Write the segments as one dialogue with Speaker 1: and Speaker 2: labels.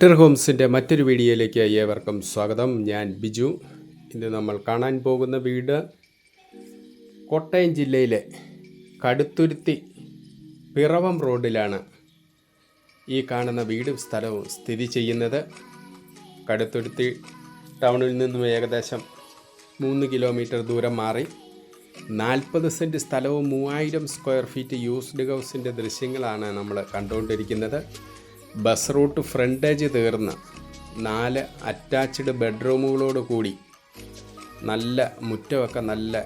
Speaker 1: Shelter ഹോംസിന്റെ മറ്റൊരു വീഡിയോയിലേക്ക് ഏവർക്കും സ്വാഗതം. ഞാൻ ബിജു. ഇന്ന് നമ്മൾ കാണാൻ പോകുന്ന വീട് കോട്ടയം ജില്ലയിലെ കടുത്തുരുത്തി പിറവം റോഡിലാണ് ഈ കാണുന്ന വീടും സ്ഥലവും സ്ഥിതി ചെയ്യുന്നത്. കടുത്തുരുത്തി ടൗണിൽ നിന്നും ഏകദേശം മൂന്ന് കിലോമീറ്റർ ദൂരം മാറി. നാൽപ്പത് സെന്റ് സ്ഥലവും മൂവായിരം സ്ക്വയർ ഫീറ്റ് യൂസ്ഡ് ഹൗസിന്റെ ദൃശ്യങ്ങളാണ് നമ്മൾ കണ്ടുകൊണ്ടിരിക്കുന്നത്. ബസ് റൂട്ട് ഫ്രണ്ടേജ് തീർന്ന് നാല് അറ്റാച്ച്ഡ് ബെഡ്റൂമുകളോട് കൂടി നല്ല മുറ്റമൊക്കെ നല്ല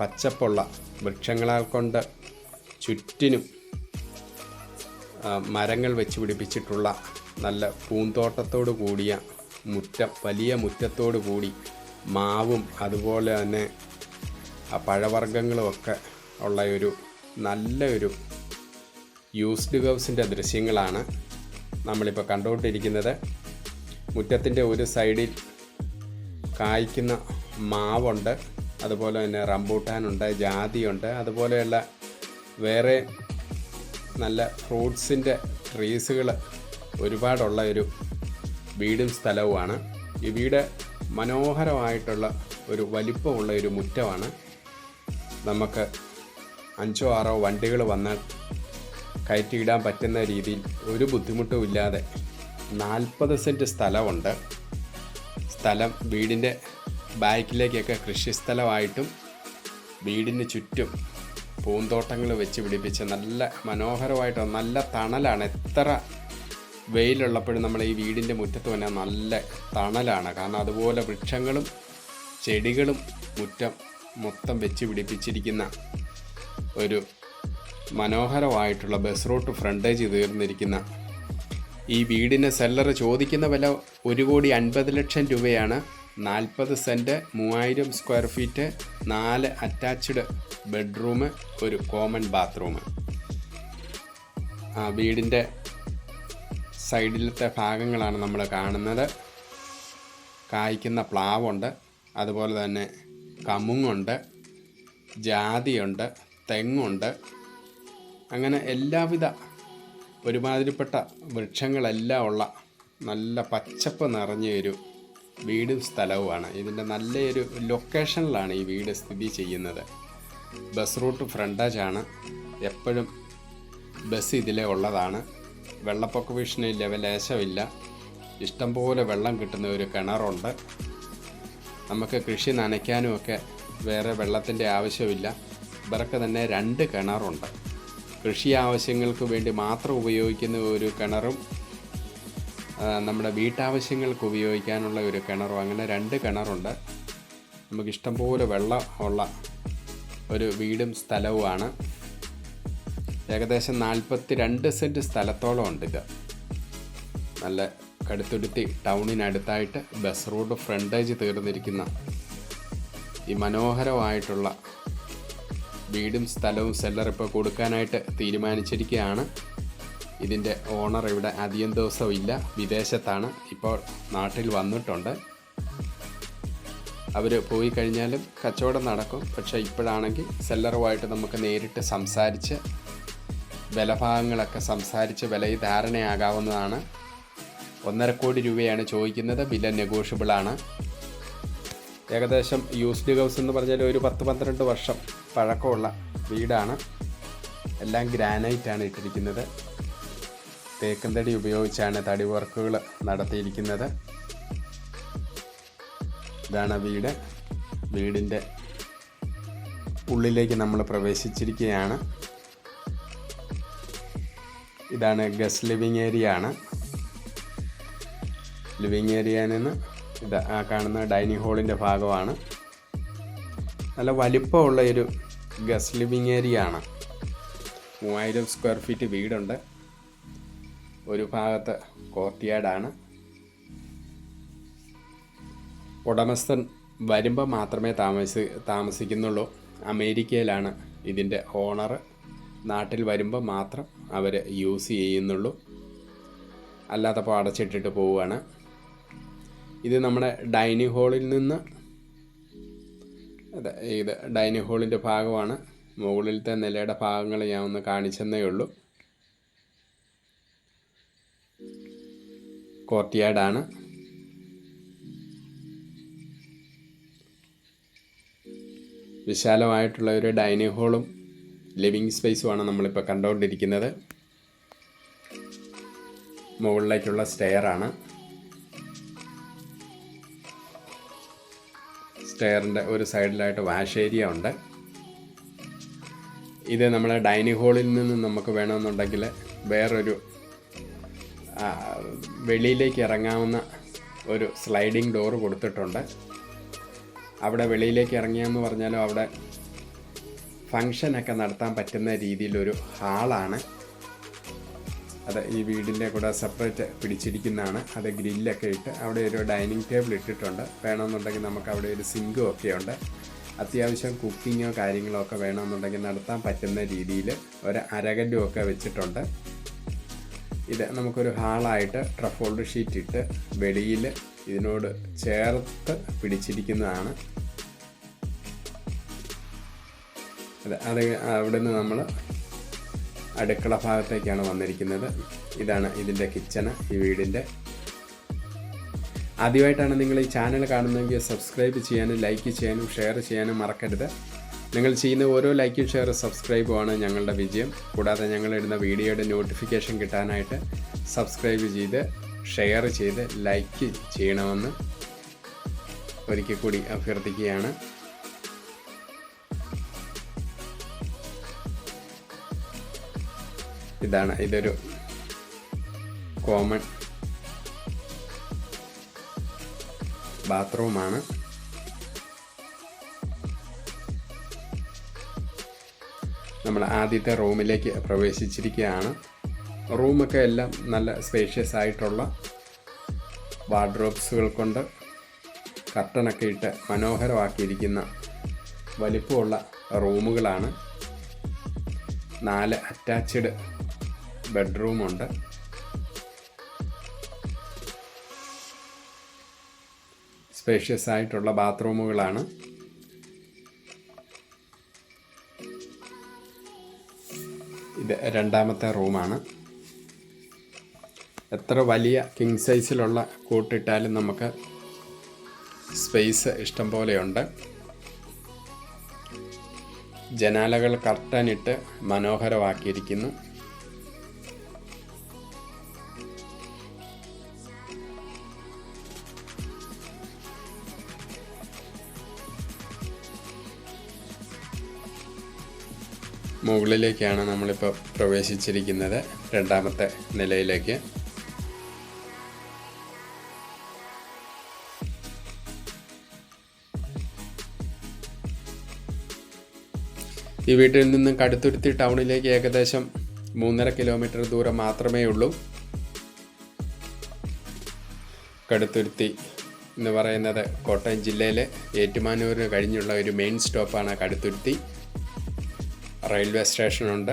Speaker 1: പച്ചപ്പുള്ള വൃക്ഷങ്ങളാൽ കൊണ്ട് ചുറ്റിനും മരങ്ങൾ വെച്ച് പിടിപ്പിച്ചിട്ടുള്ള നല്ല പൂന്തോട്ടത്തോട് കൂടിയ മുറ്റം വലിയ മുറ്റത്തോട് കൂടി മാവും അതുപോലെ തന്നെ പഴവർഗങ്ങളുമൊക്കെ ഉള്ള ഒരു നല്ലൊരു യൂസ്ഡ് ഹൗസിന്റെ ദൃശ്യങ്ങളാണ് നമ്മളിപ്പോൾ കണ്ടുകൊണ്ടിരിക്കുന്നത് മുറ്റത്തിന്റെ ഒരു സൈഡിൽ കായ്ക്കുന്ന മാവുണ്ട് അതുപോലെ തന്നെ റംബൂട്ടാനുണ്ട് ജാതിയുണ്ട് അതുപോലെയുള്ള വേറെ നല്ല ഫ്രൂട്ട്സിന്റെ ട്രീസുകൾ ഒരുപാടുള്ള ഒരു വീടും സ്ഥലവുമാണ്. ഈ വീട് മനോഹരമായിട്ടുള്ള ഒരു വലിപ്പമുള്ള ഒരു മുറ്റമാണ്. നമുക്ക് അഞ്ചോ ആറോ വണ്ടികൾ വന്നാൽ കയറ്റിയിടാൻ പറ്റുന്ന രീതിയിൽ ഒരു ബുദ്ധിമുട്ടും ഇല്ലാതെ നാൽപ്പത് സെന്റ് സ്ഥലമുണ്ട്. സ്ഥലം വീടിന്റെ ബാക്കിലേക്കൊക്കെ കൃഷിസ്ഥലമായിട്ടും വീടിന് ചുറ്റും പൂന്തോട്ടങ്ങൾ വെച്ച് പിടിപ്പിച്ച് നല്ല മനോഹരമായിട്ട് നല്ല തണലാണ്. എത്ര വെയിലുള്ളപ്പോഴും നമ്മൾ ഈ വീടിന്റെ മുറ്റത്ത് തന്നെ നല്ല തണലാണ്. കാരണം അതുപോലെ വൃക്ഷങ്ങളും ചെടികളും മുറ്റം മൊത്തം വെച്ച് പിടിപ്പിച്ചിരിക്കുന്ന ഒരു മനോഹരമായിട്ടുള്ള ബസ് റൂട്ട് ഫ്രണ്ടേജ് തീർന്നിരിക്കുന്ന ഈ വീടിന് സെല്ലർ ചോദിക്കുന്ന വില ഒരു കോടി അൻപത് ലക്ഷം രൂപയാണ്. നാൽപ്പത് സെന്റ് മൂവായിരം സ്ക്വയർ ഫീറ്റ് നാല് അറ്റാച്ച്ഡ് ബെഡ്റൂം ഒരു കോമൺ ബാത്റൂം ആ വീടിന്റെ സൈഡിലത്തെ ഭാഗങ്ങളാണ് നമ്മൾ കാണുന്നത്. കായ്ക്കുന്ന പ്ലാവുണ്ട്. അതുപോലെ തന്നെ കമുങ്ങുണ്ട്. ജാതിയുണ്ട്. തെങ്ങുണ്ട്. അങ്ങനെ എല്ലാവിധ ഒരുമാതിരിപ്പെട്ട വൃക്ഷങ്ങളെല്ലാം ഉള്ള നല്ല പച്ചപ്പ് നിറഞ്ഞ ഒരു വീടും സ്ഥലവുമാണ്. ഇതിന്റെ നല്ലൊരു ലൊക്കേഷനിലാണ് ഈ വീട് സ്ഥിതി ചെയ്യുന്നത്. ബസ് റൂട്ട് ഫ്രണ്ടേജാണ് എപ്പോഴും ബസ് ഇതിലെ ഉള്ളതാണ്. വെള്ളപ്പൊക്ക ഭീഷണി ലെവലേശമില്ല ഇഷ്ടംപോലെ വെള്ളം കിട്ടുന്ന ഒരു കിണറുണ്ട്. നമുക്ക് കൃഷി നനയ്ക്കാനുമൊക്കെ വേറെ വെള്ളത്തിന്റെ ആവശ്യമില്ല. ഇവർക്ക് തന്നെ രണ്ട് കിണറുണ്ട്. കൃഷി ആവശ്യങ്ങൾക്ക് വേണ്ടി മാത്രം ഉപയോഗിക്കുന്ന ഒരു കിണറും നമ്മുടെ വീട്ടാവശ്യങ്ങൾക്ക് ഉപയോഗിക്കാനുള്ള ഒരു കിണറും. അങ്ങനെ രണ്ട് കിണറുണ്ട്. നമുക്ക് ഇഷ്ടംപോലെ വെള്ളം ഉള്ള ഒരു വീടും സ്ഥലവുമാണ്. ഏകദേശം നാൽപ്പത്തി രണ്ട് സെന്റ് സ്ഥലത്തോളം ഉണ്ട് ഇത്. നല്ല കടുത്തുരുത്തി ടൗണിനടുത്തായിട്ട് ബസ് റോഡ് ഫ്രണ്ടേജ് തീർന്നിരിക്കുന്ന ഈ മനോഹരമായിട്ടുള്ള വീടും സ്ഥലവും സെല്ലർ ഇപ്പോൾ കൊടുക്കാനായിട്ട് തീരുമാനിച്ചിരിക്കുകയാണ്. ഇതിന്റെ ഓണർ ഇവിടെ അധികം ദിവസമില്ല വിദേശത്താണ്. ഇപ്പോൾ നാട്ടിൽ വന്നിട്ടുണ്ട്. അവർ പോയി കഴിഞ്ഞാലും കച്ചവടം നടക്കും. പക്ഷേ ഇപ്പോഴാണെങ്കിൽ സെല്ലറുമായിട്ട് നമുക്ക് നേരിട്ട് സംസാരിച്ച് വിലഭാഗങ്ങളൊക്കെ സംസാരിച്ച് വില ധാരണയാകാവുന്നതാണ് ഒന്നര കോടി രൂപയാണ് ചോദിക്കുന്നത്. വില നെഗോഷ്യബിളാണ് ഏകദേശം യൂസ്ഡ് ഹൗസ് എന്ന് പറഞ്ഞാൽ ഒരു പത്ത് പന്ത്രണ്ട് വർഷം പഴക്കമുള്ള വീടാണ്. എല്ലാം ഗ്രാനൈറ്റാണ് ഇട്ടിരിക്കുന്നത്. തേക്കൻ തടി ഉപയോഗിച്ചാണ് തടി വർക്കുകൾ നടത്തിയിരിക്കുന്നത്. ഇതാണ് വീട്. വീടിന്റെ ഉള്ളിലേക്ക് നമ്മൾ പ്രവേശിച്ചിരിക്കുകയാണ്. ഇതാണ് ഗസ്റ്റ് ലിവിങ് ഏരിയ ആണ്. ലിവിങ് ഏരിയയിൽ നിന്ന് ഇത് ആ കാണുന്ന ഡൈനിങ് ഹാളിന്റെ ഭാഗമാണ്. നല്ല വലിപ്പമുള്ള ഒരു ഗസ്റ്റ് ലിവിങ് ഏരിയ ആണ്. മൂവായിരം സ്ക്വയർ ഫീറ്റ് വീടുണ്ട്. ഒരു ഭാഗത്ത് കോർട്ട്യാർഡാണ് ഉടമസ്ഥൻ വരുമ്പോൾ മാത്രമേ താമസി താമസിക്കുന്നുള്ളൂ. അമേരിക്കയിലാണ് ഇതിന്റെ ഓണർ നാട്ടിൽ വരുമ്പോൾ മാത്രം അവർ യൂസ് ചെയ്യുന്നുള്ളൂ. അല്ലാത്തപ്പോൾ അടച്ചിട്ടിട്ട് പോവുകയാണ്. ഇത് നമ്മുടെ ഡൈനിങ് ഹാളിൽ നിന്ന് അതെ ഇത് ഡൈനിങ് ഹാളിന്റെ ഭാഗമാണ്. മുകളിലത്തെ നിലയുടെ ഭാഗങ്ങൾ ഞാൻ ഒന്ന് കാണിച്ചെന്നേ ഉള്ളൂ. കോർട്ട്യാർഡാണ്. വിശാലമായിട്ടുള്ള ഒരു ഡൈനിങ് ഹാളും ലിവിങ് സ്പേസുമാണ് നമ്മളിപ്പോൾ കണ്ടുകൊണ്ടിരിക്കുന്നത്. മുകളിലേക്കുള്ള സ്റ്റെയറാണ്. സ്റ്റെയറിന്റെ ഒരു സൈഡിലായിട്ട് വാഷ് ഏരിയ ഉണ്ട്. ഇത് നമ്മളെ ഡൈനിങ് ഹാളിൽ നിന്ന് നമുക്ക് വേണമെന്നുണ്ടെങ്കിൽ വേറൊരു വെളിയിലേക്ക് ഇറങ്ങാവുന്ന ഒരു സ്ലൈഡിങ് ഡോർ കൊടുത്തിട്ടുണ്ട്. അവിടെ വെളിയിലേക്ക് ഇറങ്ങിയെന്ന് പറഞ്ഞാലും അവിടെ ഫങ്ഷനൊക്കെ നടത്താൻ പറ്റുന്ന രീതിയിലൊരു ഹാളാണ്. അത് ഈ വീടിന്റെ കൂടെ സെപ്പറേറ്റ് പിടിച്ചിരിക്കുന്നതാണ്. അത് ഗ്രില്ലൊക്കെ ഇട്ട് അവിടെ ഒരു ഡൈനിങ് ടേബിൾ ഇട്ടിട്ടുണ്ട്. വേണമെന്നുണ്ടെങ്കിൽ നമുക്ക് അവിടെ ഒരു സിങ്കും ഒക്കെ ഉണ്ട്. അത്യാവശ്യം കുക്കിങ്ങോ കാര്യങ്ങളോ ഒക്കെ വേണമെന്നുണ്ടെങ്കിൽ നടത്താൻ പറ്റുന്ന രീതിയിൽ ഒരു അരകല്ലും ഒക്കെ വെച്ചിട്ടുണ്ട്. ഇത് നമുക്കൊരു ഹാളായിട്ട് ട്രഫോൾഡ് ഷീറ്റ് ഇട്ട് വെളിയിൽ ഇതിനോട് ചേർത്ത് പിടിച്ചിരിക്കുന്നതാണ്. അത് അവിടെ നമ്മൾ അടുക്കള ഭാഗത്തേക്കാണ് വന്നിരിക്കുന്നത്. ഇതാണ് ഇതിന്റെ കിച്ചണ് ഈ വീടിന്റെ. ആദ്യമായിട്ടാണ് നിങ്ങൾ ഈ ചാനൽ കാണുന്നതെങ്കിൽ സബ്സ്ക്രൈബ് ചെയ്യാനും ലൈക്ക് ചെയ്യാനും ഷെയർ ചെയ്യാനും മറക്കരുത്. നിങ്ങൾ ചെയ്യുന്ന ഓരോ ലൈക്കും ഷെയർ സബ്സ്ക്രൈബുമാണ് ഞങ്ങളുടെ വിജയം. കൂടാതെ ഞങ്ങൾ ഇടുന്ന വീഡിയോയുടെ നോട്ടിഫിക്കേഷൻ കിട്ടാനായിട്ട് സബ്സ്ക്രൈബ് ചെയ്ത് ഷെയർ ചെയ്ത് ലൈക്ക് ചെയ്യണമെന്ന് ഒരിക്കൽ കൂടി അഭ്യർത്ഥിക്കുകയാണ്. ഇതാണ് ഇതൊരു കോമൺ ബാത്റൂമാണ് നമ്മൾ ആദ്യത്തെ റൂമിലേക്ക് പ്രവേശിച്ചിരിക്കുകയാണ്. റൂമൊക്കെ എല്ലാം നല്ല സ്പേഷ്യസ് ആയിട്ടുള്ള വാർഡ്രോബ്സുകൾ കൊണ്ട് കർട്ടനൊക്കെ ഇട്ട് മനോഹരമാക്കിയിരിക്കുന്ന വലിപ്പമുള്ള റൂമുകളാണ്. നാല് അറ്റാച്ച്ഡ് ബെഡ്റൂമുണ്ട്. സ്പേഷ്യസ് ആയിട്ടുള്ള ബാത്റൂമുകളാണ്. ഇത് രണ്ടാമത്തെ റൂമാണ്. എത്ര വലിയ കിങ് സൈസിലുള്ള കൂട്ടിട്ടാലും നമുക്ക് സ്പേസ് ഇഷ്ടം പോലെയുണ്ട്. ജനാലകൾ കർട്ടനിട്ട് മനോഹരമാക്കിയിരിക്കുന്നു. മുകളിലേക്കാണ് നമ്മളിപ്പോൾ പ്രവേശിച്ചിരിക്കുന്നത് രണ്ടാമത്തെ നിലയിലേക്ക്. ഈ വീട്ടിൽ നിന്ന് കടുത്തുരുത്തി ടൗണിലേക്ക് ഏകദേശം മൂന്നര കിലോമീറ്റർ ദൂരം മാത്രമേ ഉള്ളൂ. കടുത്തുരുത്തി എന്ന് പറയുന്നത് കോട്ടയം ജില്ലയിലെ ഏറ്റുമാനൂരിന് കഴിഞ്ഞുള്ള ഒരു മെയിൻ സ്റ്റോപ്പാണ് കടുത്തുരുത്തി. റെയിൽവേ സ്റ്റേഷനുണ്ട്.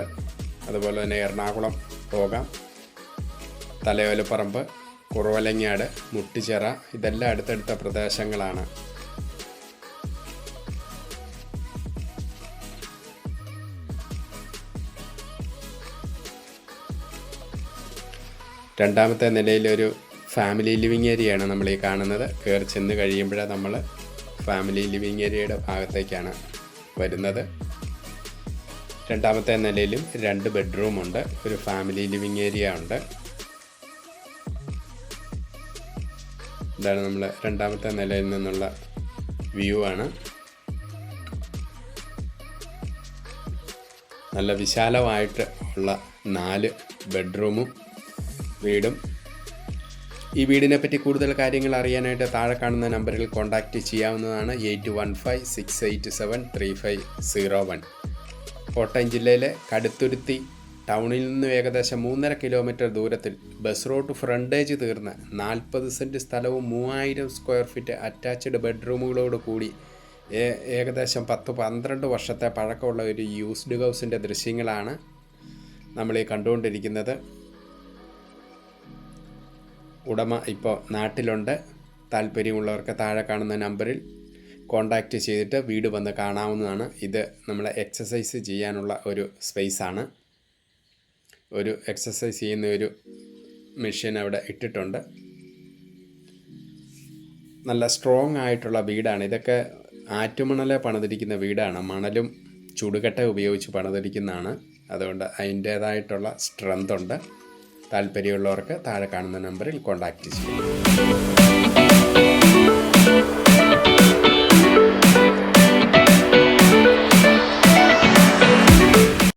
Speaker 1: അതുപോലെ തന്നെ എറണാകുളം പോകാം. തലയോലപ്പറമ്പ് കുറവലങ്ങാട് മുട്ടിച്ചിറ ഇതെല്ലാം അടുത്തടുത്ത പ്രദേശങ്ങളാണ്. രണ്ടാമത്തെ നിലയിലൊരു ഫാമിലി ലിവിങ് ഏരിയയാണ് നമ്മൾ ഈ കാണുന്നത്. കയറി ചെന്ന് കഴിയുമ്പോഴേ നമ്മൾ ഫാമിലി ലിവിങ് ഏരിയയുടെ ഭാഗത്തേക്കാണ് വരുന്നത്. രണ്ടാമത്തെ നിലയിലും രണ്ട് ബെഡ്റൂം ഉണ്ട്. ഒരു ഫാമിലി ലിവിങ് ഏരിയ ഉണ്ട്. ഇതാണ് നമ്മൾ രണ്ടാമത്തെ നിലയിൽ നിന്നുള്ള വ്യൂ ആണ്. നല്ല വിശാലമായിട്ട് ഉള്ള നാല് ബെഡ്റൂമും വീടും. ഈ വീടിനെ പറ്റി കൂടുതൽ കാര്യങ്ങൾ അറിയാനായിട്ട് താഴെ കാണുന്ന നമ്പറിൽ കോൺടാക്റ്റ് ചെയ്യാവുന്നതാണ് eight one five six eight seven three five zero one Kottayam ജില്ലയിലെ കടുത്തുരുത്തി ടൗണിൽ നിന്ന് ഏകദേശം മൂന്നര കിലോമീറ്റർ ദൂരത്തിൽ ബസ് റോഡ് ഫ്രണ്ടേജ് തീർന്ന് നാൽപ്പത് സെന്റ് സ്ഥലവും മൂവായിരം സ്ക്വയർ ഫീറ്റ് അറ്റാച്ച്ഡ് ബെഡ്റൂമുകളോട് കൂടി ഏകദേശം പത്ത് പന്ത്രണ്ട് വർഷത്തെ പഴക്കമുള്ള ഒരു യൂസ്ഡ് ഹൗസിന്റെ ദൃശ്യങ്ങളാണ് നമ്മൾ ഈ കണ്ടുകൊണ്ടിരിക്കുന്നത്. ഉടമ ഇപ്പോൾ നാട്ടിലുണ്ട്. താല്പര്യമുള്ളവർക്ക് താഴെ കാണുന്ന നമ്പറിൽ കോണ്ടാക്റ്റ് ചെയ്തിട്ട് വീട് വന്ന് കാണാവുന്നതാണ്. ഇത് നമ്മളെ എക്സസൈസ് ചെയ്യാനുള്ള ഒരു സ്പേസാണ് ഒരു എക്സസൈസ് ചെയ്യുന്ന ഒരു മെഷീൻ അവിടെ ഇട്ടിട്ടുണ്ട്. നല്ല സ്ട്രോങ് ആയിട്ടുള്ള വീടാണ്. ഇതൊക്കെ ആറ്റുമണലെ പണിതിരിക്കുന്ന വീടാണ്. മണലും ചുടുകട്ട ഉപയോഗിച്ച് പണിതിരിക്കുന്നതാണ്. അതുകൊണ്ട് അതിന്റേതായിട്ടുള്ള സ്ട്രെങ്ത് ഉണ്ട്. താല്പര്യമുള്ളവർക്ക് താഴെ കാണുന്ന നമ്പറിൽ കോൺടാക്റ്റ് ചെയ്യും